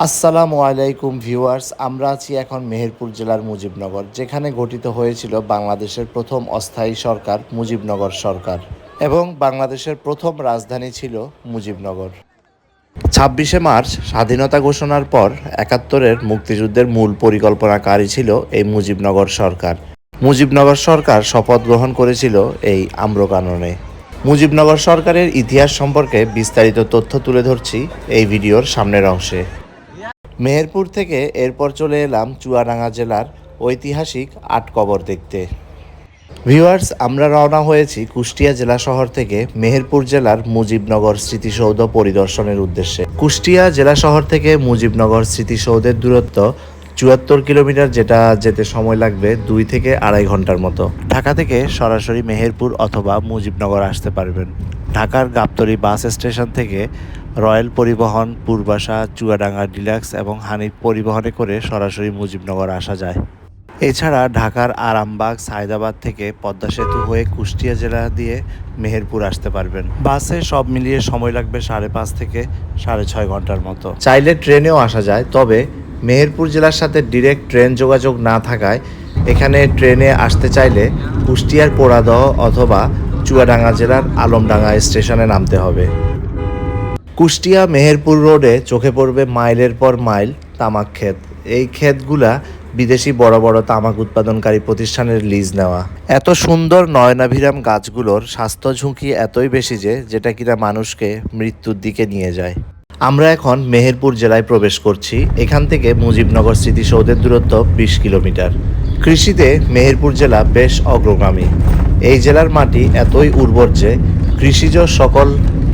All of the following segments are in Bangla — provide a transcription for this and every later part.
আসসালামু আলাইকুম ভিউয়ার্স, আমরা আছি এখন মেহেরপুর জেলার মুজিবনগর, যেখানে গঠিত হয়েছিল বাংলাদেশের প্রথম অস্থায়ী সরকার, মুজিবনগর সরকার, এবং বাংলাদেশের প্রথম রাজধানী ছিল মুজিবনগর। ছাব্বিশে মার্চ স্বাধীনতা ঘোষণার পর একাত্তরের মুক্তিযুদ্ধের মূল পরিকল্পনাকারী ছিল এই মুজিবনগর সরকার। মুজিবনগর সরকার শপথ গ্রহণ করেছিল এই আম্রকাননে। মুজিবনগর সরকারের ইতিহাস সম্পর্কে বিস্তারিত তথ্য তুলে ধরছি এই ভিডিওর সামনের অংশে। মেহেরপুর থেকে এরপর চলে এলাম চুয়াডাঙ্গা জেলার ঐতিহাসিক আটকবর দেখতে। ভিউয়ার্স, আমরা রওনা হয়েছি কুষ্টিয়া জেলা শহর থেকে মেহেরপুর জেলার মুজিবনগর স্মৃতিসৌধ পরিদর্শনের উদ্দেশ্যে। কুষ্টিয়া জেলা শহর থেকে মুজিবনগর স্মৃতিসৌধের দূরত্ব চুয়াত্তর কিলোমিটার, যেটা যেতে সময় লাগবে দুই থেকে আড়াই ঘণ্টার মতো। ঢাকা থেকে সরাসরি মেহেরপুর অথবা মুজিবনগর আসতে পারবেন। ঢাকার গাবতলী বাস স্টেশন থেকে রয়্যাল পরিবহন, পূর্বাশা, চুয়াডাঙ্গা ডিলাক্স এবং হানিফ পরিবহনে করে সরাসরি মুজিবনগর আসা যায়। এছাড়া ঢাকার আরামবাগ, সায়দাবাদ থেকে পদ্মা সেতু হয়ে কুষ্টিয়া জেলা দিয়ে মেহেরপুর আসতে পারবেন। বাসে সব মিলিয়ে সময় লাগবে সাড়ে পাঁচ থেকে সাড়ে ছয় ঘণ্টার মতো। চাইলে ট্রেনেও আসা যায়, তবে মেহেরপুর জেলার সাথে ডিরেক্ট ট্রেন যোগাযোগ না থাকায় এখানে ট্রেনে আসতে চাইলে কুষ্টিয়ার পোড়াদহ অথবা চুয়াডাঙ্গা জেলার আলমডাঙ্গা স্টেশনে নামতে হবে। কুষ্টিয়া মেহেরপুর রোডে চোখে পড়বে মাইলের পর মাইল তামাক ক্ষেত। এই ক্ষেতগুলা বিদেশি বড় বড় তামাক উৎপাদনকারী প্রতিষ্ঠানের লিজ নেওয়া। এত সুন্দর নয়নাভিরাম গাছগুলোর স্বাস্থ্য ঝুঁকি এতই বেশি যে, যেটা কিনা মানুষকে মৃত্যুর দিকে নিয়ে যায়। আমরা এখন মেহেরপুর জেলায় প্রবেশ করছি। এখান থেকে মুজিবনগর স্মৃতিসৌধের দূরত্ব বিশ কিলোমিটার। কৃষিতে মেহেরপুর জেলা বেশ অগ্রগামী। এই জেলার মাটি এতই উর্বর যে কৃষিজ সকল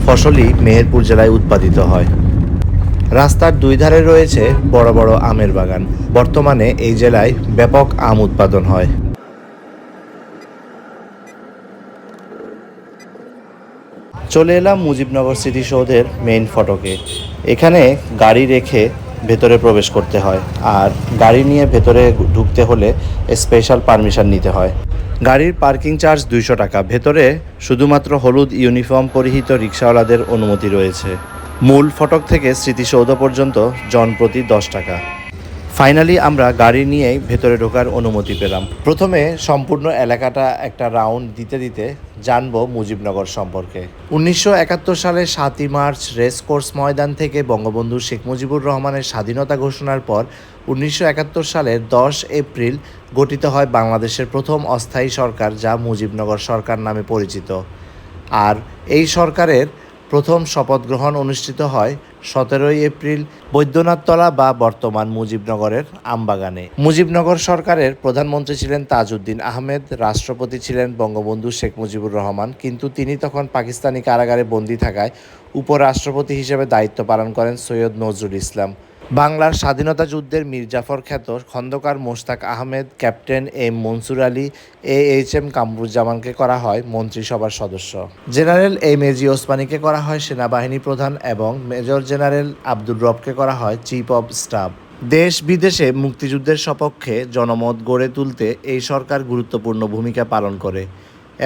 ফসলই মেহেরপুর জেলায় উৎপাদিত হয়। রাস্তার দুই ধারে রয়েছে বড় বড় আমের বাগান। বর্তমানে এই জেলায় ব্যাপক আম উৎপাদন হয়। চলে এলাম মুজিবনগর স্মৃতিসৌধের মেইন ফটকে। এখানে গাড়ি রেখে ভেতরে প্রবেশ করতে হয়। আর গাড়ি নিয়ে ভেতরে ঢুকতে হলে স্পেশাল পারমিশন নিতে হয়। গাড়ির পার্কিং চার্জ দুইশো টাকা। ভেতরে শুধুমাত্র হলুদ ইউনিফর্ম পরিহিত রিক্সাওয়ালাদের অনুমতি রয়েছে। মূল ফটক থেকে স্মৃতিসৌধ পর্যন্ত জনপ্রতি দশ টাকা। ফাইনালি আমরা গাড়ি নিয়েই ভেতরে ঢোকার অনুমতি পেলাম। প্রথমে সম্পূর্ণ এলাকাটা একটা রাউন্ড দিতে দিতে জানব মুজিবনগর সম্পর্কে। উনিশশো সালের সাতই মার্চ রেস কোর্স ময়দান থেকে বঙ্গবন্ধু শেখ মুজিবুর রহমানের স্বাধীনতা ঘোষণার পর উনিশশো একাত্তর সালের দশ এপ্রিল গঠিত হয় বাংলাদেশের প্রথম অস্থায়ী সরকার যা মুজিবনগর সরকার নামে পরিচিত। আর এই সরকারের প্রথম শপথ গ্রহণ অনুষ্ঠিত হয় সতেরোই এপ্রিল বৈদ্যনাথতলা বা বর্তমান মুজিবনগরের আমবাগানে। মুজিবনগর সরকারের প্রধানমন্ত্রী ছিলেন তাজউদ্দিন আহমেদ, রাষ্ট্রপতি ছিলেন বঙ্গবন্ধু শেখ মুজিবুর রহমান, কিন্তু তিনি তখন পাকিস্তানি কারাগারে বন্দী থাকায় উপরাষ্ট্রপতি হিসেবে দায়িত্ব পালন করেন সৈয়দ নজরুল ইসলাম। বাংলার স্বাধীনতা যুদ্ধের মীরজাফর খ্যাত Khondaker Mostaq Ahmed, captain M Mansur Ali, A H M কামরুজ্জামানকে করা হয় মন্ত্রিসভার সদস্য। জেনারেল এম এজি ওসমানীকে করা হয় সেনাবাহিনী প্রধান এবং মেজর জেনারেল আব্দুর রবকে করা হয় চিফ অব স্টাফ। দেশ বিদেশে মুক্তিযুদ্ধের সপক্ষে জনমত গড়ে তুলতে এই সরকার গুরুত্বপূর্ণ ভূমিকা পালন করে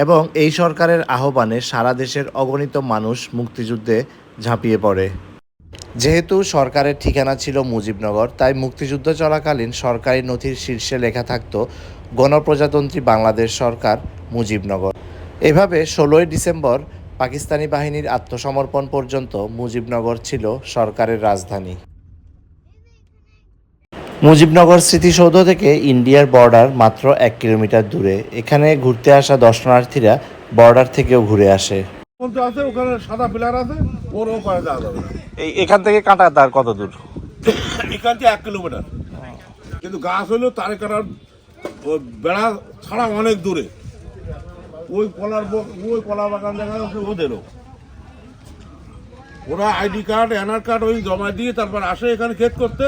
এবং এই সরকারের আহ্বানে সারা দেশের অগণিত মানুষ মুক্তিযুদ্ধে ঝাঁপিয়ে পড়ে। যেহেতু সরকারের ঠিকানা ছিল মুজিবনগর, তাই মুক্তিযুদ্ধ চলাকালীন সরকারি নথির শীর্ষে লেখা থাকত, গণপ্রজাতন্ত্রী বাংলাদেশ সরকার, মুজিবনগর। এভাবে ষোলোই ডিসেম্বর পাকিস্তানি বাহিনীর আত্মসমর্পণ পর্যন্ত মুজিবনগর ছিল সরকারের রাজধানী। মুজিবনগর স্মৃতিসৌধ থেকে ইন্ডিয়ার বর্ডার মাত্র এক কিলোমিটার দূরে। এখানে ঘুরতে আসা দর্শনার্থীরা বর্ডার থেকেও ঘুরে আসে। আছে, ওখানে সাদা পিলার আছে। দেওয়া যাবে এই এখান থেকে কাঁটাতার কত দূর? এখান থেকে এক কিলোমিটার। কিন্তু গাছ হলো তারে কাটার বেড়া ছাড়া অনেক দূরে। ওই কলার ওই কলা বাগান দেখা যাচ্ছে ওদেরও। ওরা আইডি কার্ড এনআর কার্ড ওই জমা দিয়ে তারপর আসে এখানে ক্ষেত করতে।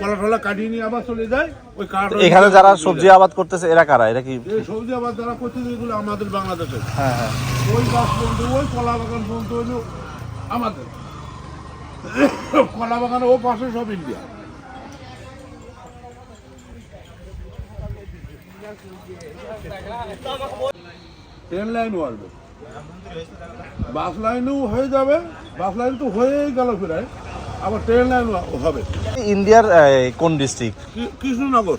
কলা টলা কাটিয়ে নিয়ে আবার চলে যায়। ওই কার্ড এখানে যারা সবজি আবাদ করতেছে এরা কারা? এরা কি সবজি আবাদ যারা করছে এগুলো আমাদের বাংলাদেশের। হ্যাঁ হ্যাঁ। ওই গাছ পর্যন্ত ওই কলা বাগান পর্যন্ত হইল আমাদের। কলা বাগানে ও পাশে সব ইন্ডিয়া। ট্রেন লাইন আসবে বাস লাইনও হয়ে যাবে। বাস লাইন তো হয়েই গেল প্রায়। আবার ট্রেন লাইন হবে। ইন্ডিয়ার কোন ডিস্ট্রিক্ট কৃষ্ণনগর।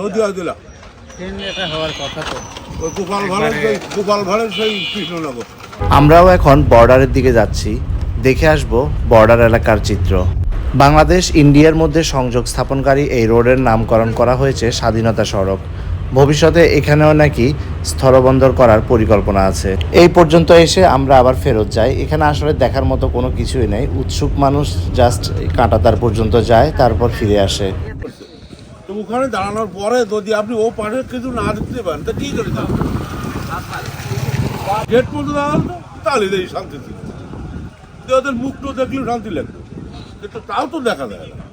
নদিয়া জেলা ট্রেন এটা হওয়ার কথা তো। গোপাল ভাড়ের গোপাল ভাড়ের সেই কৃষ্ণনগর। আমরাও এখন বর্ডারের দিকে যাচ্ছি। দেখে আসব বর্ডার এলাকার চিত্র। বাংলাদেশ ইন্ডিয়ার মধ্যে সংযোগ স্থাপনকারী এই রোডের নামকরণ করা হয়েছে স্বাধীনতা সড়ক। ভবিষ্যতে এখানেও নাকি স্থলবন্দর করার পরিকল্পনা আছে। এই পর্যন্ত এসে আমরা আবার ফেরত যাই। এখানে আসলে দেখার মতো কোনো কিছুই নেই। উৎসুক মানুষ জাস্ট কাঁটাতার পর্যন্ত যায় তারপর ফিরে আসে। তো ওখানে দাঁড়ানোর পরে যদি আপনি ও পাশে কিছু না দেখতে পান তা কি করে দাঁড়ান। গেট পর্যন্ত দাঁড়ান তো তাহলে এই শান্তি ছিল। তো ওদের মুখটা দেখলেও শান্তি লাগতো কিন্তু তাও তো দেখা যায় না।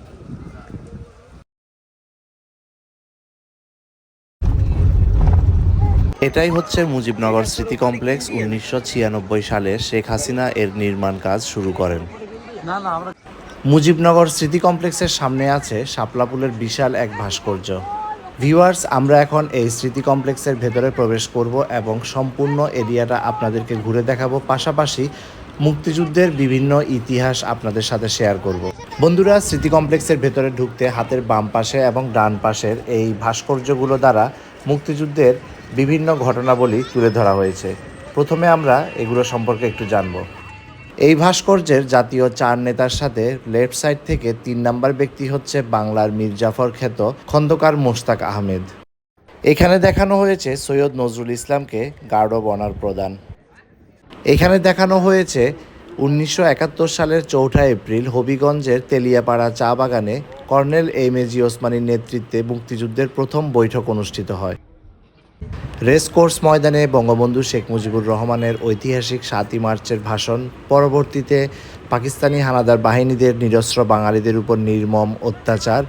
এটাই হচ্ছে মুজিবনগর স্মৃতি কমপ্লেক্স। উনিশশো ছিয়ানব্বই সালে শেখ হাসিনা এর নির্মাণ কাজ শুরু করেন। না না আমরা মুজিবনগর স্মৃতি কমপ্লেক্সের সামনে আছে শাপলাপুলের বিশাল এক ভাস্কর্য। ভিউয়ার্স, আমরা এখন এই স্মৃতি কমপ্লেক্সের ভেতরে প্রবেশ করব এবং সম্পূর্ণ এরিয়াটা আপনাদেরকে ঘুরে দেখাবো। পাশাপাশি মুক্তিযুদ্ধের বিভিন্ন ইতিহাস আপনাদের সাথে শেয়ার করব। বন্ধুরা স্মৃতি কমপ্লেক্সের ভেতরে ঢুকতে হাতের বাম পাশে এবং ডান পাশের এই ভাস্কর্যগুলো দ্বারা মুক্তিযুদ্ধের বিভিন্ন ঘটনাবলী তুলে ধরা হয়েছে। প্রথমে আমরা এগুলো সম্পর্কে একটু জানব। এই ভাস্কর্যের জাতীয় চার নেতার সাথে লেফট সাইড থেকে তিন নাম্বার ব্যক্তি হচ্ছে বাংলার মির্জাফর খ্যাত খন্দকার মোশতাক আহমেদ। এখানে দেখানো হয়েছে সৈয়দ নজরুল ইসলামকে গার্ড অব অনার প্রদান। এখানে দেখানো হয়েছে উনিশশো একাত্তর সালের চৌঠা এপ্রিল হবিগঞ্জের তেলিয়াপাড়া চা বাগানে কর্নেল এম এ জি ওসমানীর নেতৃত্বে মুক্তিযুদ্ধের প্রথম বৈঠক অনুষ্ঠিত হয়। রেস কোর্স ময়দানে বঙ্গবন্ধু শেখ মুজিবুর রহমানের ঐতিহাসিক সাতই মার্চের ভাষণ, পরবর্তীতে পাকিস্তানি হানাদার বাহিনীদের নিরস্ত্র বাঙালিদের উপর নির্মম অত্যাচার।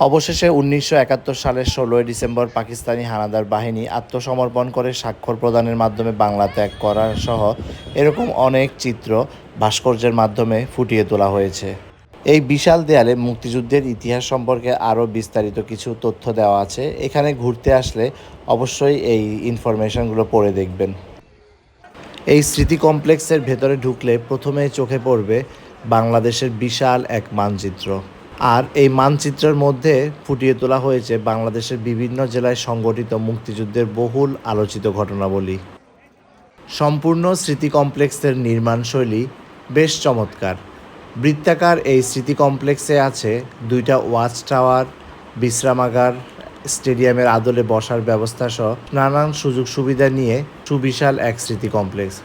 অবশেষে উনিশশো একাত্তর সালের ষোলোই ডিসেম্বর পাকিস্তানি হানাদার বাহিনী আত্মসমর্পণ করে স্বাক্ষর প্রদানের মাধ্যমে বাংলা ত্যাগ করা সহ এরকম অনেক চিত্র ভাস্কর্যের মাধ্যমে ফুটিয়ে তোলা হয়েছে। এই বিশাল দেয়ালে মুক্তিযুদ্ধের ইতিহাস সম্পর্কে আরও বিস্তারিত কিছু তথ্য দেওয়া আছে। এখানে ঘুরতে আসলে অবশ্যই এই ইনফরমেশনগুলো পড়ে দেখবেন। এই স্মৃতি কমপ্লেক্সের ভেতরে ঢুকলে প্রথমে চোখে পড়বে বাংলাদেশের বিশাল এক মানচিত্র। আর এই মানচিত্রের মধ্যে ফুটিয়ে তোলা হয়েছে বাংলাদেশের বিভিন্ন জেলায় সংগঠিত মুক্তিযুদ্ধের বহুল আলোচিত ঘটনাবলী। সম্পূর্ণ স্মৃতি কমপ্লেক্সের নির্মাণশৈলী বেশ চমৎকার। বৃত্তাকার এই স্মৃতি কমপ্লেক্সে আছে দুইটা ওয়াচ টাওয়ার, বিশ্রামাগার, স্টেডিয়ামের আদলে বসার ব্যবস্থা সহ নানান সুযোগ সুবিধা নিয়ে সুবিশাল এক স্মৃতি কমপ্লেক্স।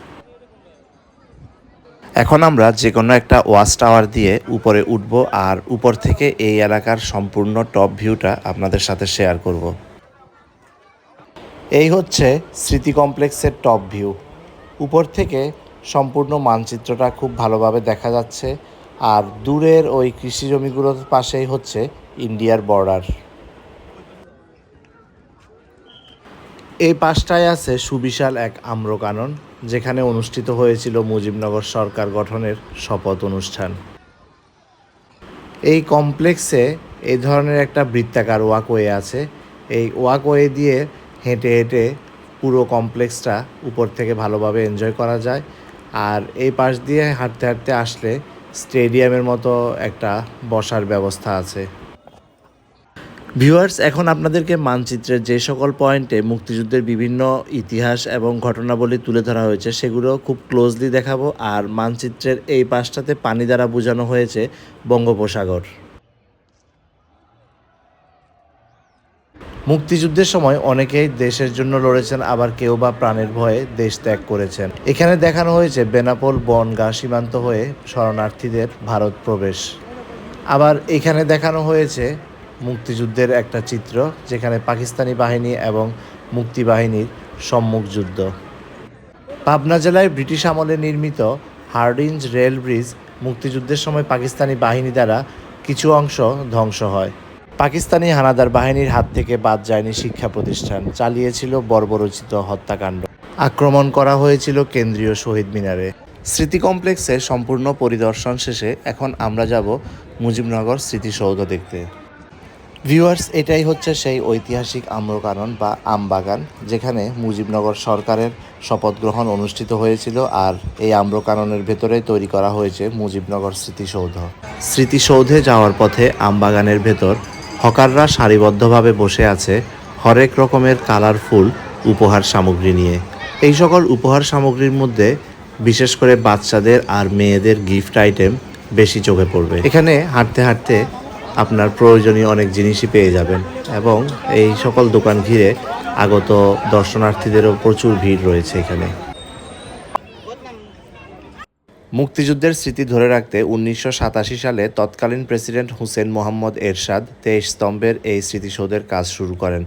এখন আমরা যে কোনো একটা ওয়াচ টাওয়ার দিয়ে উপরে উঠব আর উপর থেকে এই এলাকার সম্পূর্ণ টপ ভিউটা আপনাদের সাথে শেয়ার করব। এই হচ্ছে স্মৃতি কমপ্লেক্সের টপ ভিউ। উপর থেকে সম্পূর্ণ মানচিত্রটা খুব ভালোভাবে দেখা যাচ্ছে। আর দূরের ওই কৃষি জমিগুলোর পাশেই হচ্ছে ইন্ডিয়ার বর্ডার। এই পাশটায় আছে সুবিশাল এক আম্রকানন, যেখানে অনুষ্ঠিত হয়েছিল মুজিবনগর সরকার গঠনের শপথ অনুষ্ঠান। এই কমপ্লেক্সে এই ধরনের একটা বৃত্তাকার ওয়াকওয়ে আছে। এই ওয়াকওয়ে দিয়ে হেঁটে হেঁটে পুরো কমপ্লেক্সটা উপর থেকে ভালোভাবে এনজয় করা যায়। আর এই পাশ দিয়ে হাঁটতে হাঁটতে আসলে স্টেডিয়ামের মতো একটা বসার ব্যবস্থা আছে। ভিউয়ার্স, এখন আপনাদেরকে মানচিত্রের যে সকল পয়েন্টে মুক্তিযুদ্ধের বিভিন্ন ইতিহাস এবং ঘটনাবলী তুলে ধরা হয়েছে, সেগুলো খুব ক্লোজলি দেখাবো। আর মানচিত্রের এই পাশটাতে পানি দ্বারা বোঝানো হয়েছে বঙ্গোপসাগর। মুক্তিযুদ্ধের সময় অনেকেই দেশের জন্য লড়েছেন, আবার কেউ বা প্রাণের ভয়ে দেশ ত্যাগ করেছেন। এখানে দেখানো হয়েছে বেনাপোল, বনগা সীমান্ত হয়ে শরণার্থীদের ভারত প্রবেশ। আবার এখানে দেখানো হয়েছে মুক্তিযুদ্ধের একটা চিত্র, যেখানে পাকিস্তানি বাহিনী এবং মুক্তিবাহিনীর সম্মুখ যুদ্ধ। পাবনা জেলায় ব্রিটিশ আমলে নির্মিত হার্ডিঞ্জ রেল ব্রিজ মুক্তিযুদ্ধের সময় পাকিস্তানি বাহিনী দ্বারা কিছু অংশ ধ্বংস হয়। পাকিস্তানি হানাদার বাহিনীর হাত থেকে বাদ যায়নি শিক্ষা প্রতিষ্ঠান। চালিয়েছিল বর্বরচিত হত্যাকাণ্ড। আক্রমণ করা হয়েছিল কেন্দ্রীয় শহীদ মিনারে। স্মৃতি কমপ্লেক্সে সম্পূর্ণ পরিদর্শন শেষে এখন আমরা যাব মুজিবনগর স্মৃতিসৌধ দেখতে। ভিউয়ার্স, এটাই হচ্ছে সেই ঐতিহাসিক আম্রকানন বা আমবাগান, যেখানে মুজিবনগর সরকারের শপথ গ্রহণ অনুষ্ঠিত হয়েছিল আর এই আম্রকাননের ভেতরেই তৈরি করা হয়েছে মুজিবনগর স্মৃতিসৌধ। স্মৃতিসৌধে যাওয়ার পথে আমবাগানের ভেতর হকাররা সারিবদ্ধভাবে বসে আছে হরেক রকমের কালারফুল উপহার সামগ্রী নিয়ে। এই সকল উপহার সামগ্রীর মধ্যে বিশেষ করে বাচ্চাদের আর মেয়েদের গিফট আইটেম বেশি চোখে পড়বে। এখানে হাঁটতে হাঁটতে আপনার প্রয়োজনীয় অনেক জিনিসই পেয়ে যাবেন এবং এই সকল দোকান ঘিরে আগত দর্শনার্থীদেরও প্রচুর ভিড় রয়েছে এখানে। মুক্তিযুদ্ধের স্মৃতি ধরে রাখতে উনিশশো সাতাশি সালে তৎকালীন প্রেসিডেন্ট হুসেন মোহাম্মদ এরশাদ তেইশ স্তম্ভের এই স্মৃতিসৌধের কাজ শুরু করেন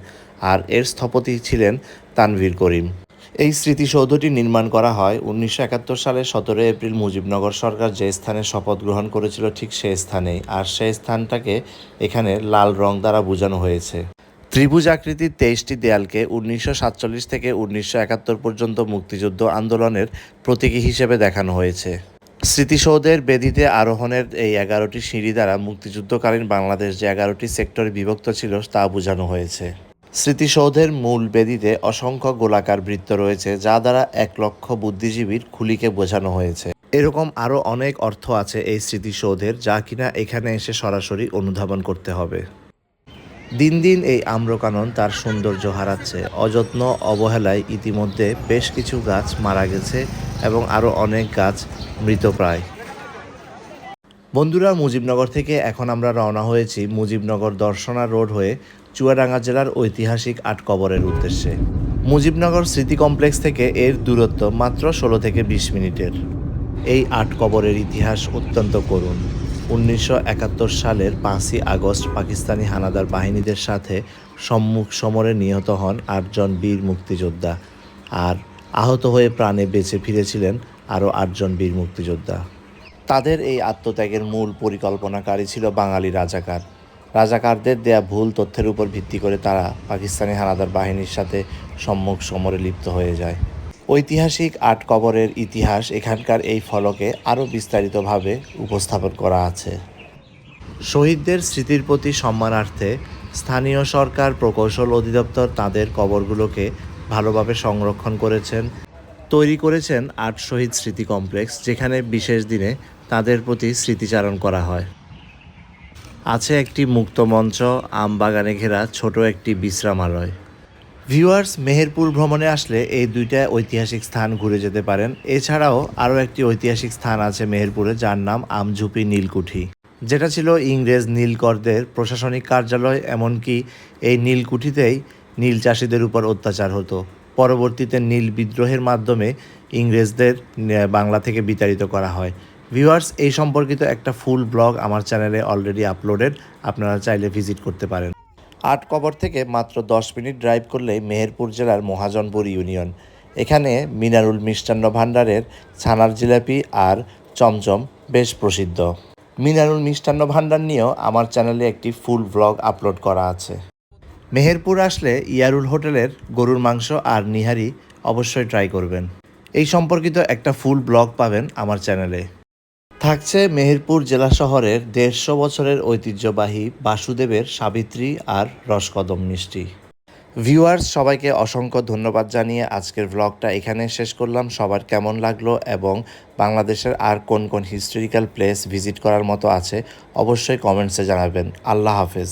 আর এর স্থপতি ছিলেন তানভীর করিম। এই স্মৃতিসৌধটি নির্মাণ করা হয় উনিশশো একাত্তর সালে সতেরো এপ্রিল মুজিবনগর সরকার যে স্থানে শপথ গ্রহণ করেছিল ঠিক সেই স্থানেই, আর সেই স্থানটাকে এখানে লাল রং দ্বারা বোঝানো হয়েছে। ত্রিভুজ আকৃতির তেইশটি দেয়ালকে উনিশশো সাতচল্লিশ থেকে উনিশশো একাত্তর পর্যন্ত মুক্তিযুদ্ধ আন্দোলনের প্রতীকী হিসেবে দেখানো হয়েছে। স্মৃতিসৌধের বেদিতে আরোহণের এই এগারোটি সিঁড়ি দ্বারা মুক্তিযুদ্ধকালীন বাংলাদেশ যে এগারোটি সেক্টরে বিভক্ত ছিল, তা বোঝানো হয়েছে। স্মৃতিসৌধের মূল বেদিতে অসংখ্য গোলাকার বৃত্ত রয়েছে, যা দ্বারা এক লক্ষ বুদ্ধিজীবীর খুলিকে বোঝানো হয়েছে। এরকম আরও অনেক অর্থ আছে এই স্মৃতিসৌধের, যা কিনা এখানে এসে সরাসরি অনুধাবন করতে হবে। দিন দিন এই আম্রকানন তার সৌন্দর্য হারাচ্ছে। অযত্ন, অবহেলায় ইতিমধ্যে বেশ কিছু গাছ মারা গেছে এবং আরও অনেক গাছ মৃতপ্রায় বন্ধুরা, মুজিবনগর থেকে এখন আমরা রওনা হয়েছি মুজিবনগর দর্শনা রোড হয়ে চুয়াডাঙ্গা জেলার ঐতিহাসিক আটকবরের উদ্দেশ্যে। মুজিবনগর স্মৃতি কমপ্লেক্স থেকে এর দূরত্ব মাত্র ষোলো থেকে বিশ মিনিটের। এই আট কবরের ইতিহাস অত্যন্ত করুণ। উনিশশো একাত্তর সালের পাঁচই আগস্ট পাকিস্তানি হানাদার বাহিনীদের সাথে সম্মুখ সমরে নিহত হন আটজন বীর মুক্তিযোদ্ধা আর আহত হয়ে প্রাণে বেঁচে ফিরেছিলেন আরও আটজন বীর মুক্তিযোদ্ধা। তাদের এই আত্মত্যাগের মূল পরিকল্পনাকারী ছিল বাঙালি রাজাকার। রাজাকারদের দেয়া ভুল তথ্যের উপর ভিত্তি করে তারা পাকিস্তানি হানাদার বাহিনীর সাথে সম্মুখ সমরে লিপ্ত হয়ে যায়। ঐতিহাসিক আট কবরের ইতিহাস এখানকার এই ফলকে আরও বিস্তারিতভাবে উপস্থাপন করা আছে। শহীদদের স্মৃতির প্রতি সম্মানার্থে স্থানীয় সরকার, প্রকৌশল অধিদপ্তর তাদের কবরগুলোকে ভালোভাবে সংরক্ষণ করেছেন। তৈরি করেছেন আট শহীদ স্মৃতি কমপ্লেক্স, যেখানে বিশেষ দিনে তাদের প্রতি স্মৃতিচারণ করা হয়। আছে একটি মুক্ত মঞ্চ আম বাগানে ঘেরা ছোট একটি বিশ্রামালয়। ভিউয়ার্স, মেহেরপুর ভ্রমণে আসলে এই দুইটা ঐতিহাসিক স্থান ঘুরে যেতে পারেন। এছাড়াও আরও একটি ঐতিহাসিক স্থান আছে মেহেরপুরে, যার নাম আমঝুপি নীলকুঠি। যেটা ছিল ইংরেজ নীলকরদের প্রশাসনিক কার্যালয়, এমনকি এই নীলকুঠিতেই নীল চাষিদের উপর অত্যাচার হতো। পরবর্তীতে নীল বিদ্রোহের মাধ্যমে ইংরেজদের বাংলা থেকে বিতাড়িত করা হয়। ভিউয়ার্স, এই সম্পর্কিত একটা ফুল ব্লগ আমার চ্যানেলে অলরেডি আপলোডেড। আপনারা চাইলে ভিজিট করতে পারেন। আট কবর থেকে মাত্র দশ মিনিট ড্রাইভ করলেই মেহেরপুর জেলার মহাজনপুর ইউনিয়ন। এখানে মিনারুল মিষ্টান্ন ভাণ্ডারের ছানার জিলাপি আর চমচম বেশ প্রসিদ্ধ। মিনারুল মিষ্টান্ন ভাণ্ডার নিয়েও আমার চ্যানেলে একটি ফুল ব্লগ আপলোড করা আছে। মেহেরপুর আসলে ইয়ারুল হোটেলের গরুর মাংস আর নিহারি অবশ্যই ট্রাই করবেন। এই সম্পর্কিত একটা ফুল ব্লগ পাবেন আমার চ্যানেলে। থাকছে মেহেরপুর জেলা শহরের দেড়শো বছরের ঐতিহ্যবাহী বাসুদেবের সাবিত্রী আর রসকদম মিষ্টি। ভিউয়ার্স, সবাইকে অসংখ্য ধন্যবাদ জানিয়ে আজকের ব্লগটা এখানে শেষ করলাম। সবার কেমন লাগল এবং বাংলাদেশের আর কোন কোন হিস্টোরিক্যাল প্লেস ভিজিট করার মতো আছে, অবশ্যই কমেন্টসে জানাবেন। আল্লাহ হাফেজ।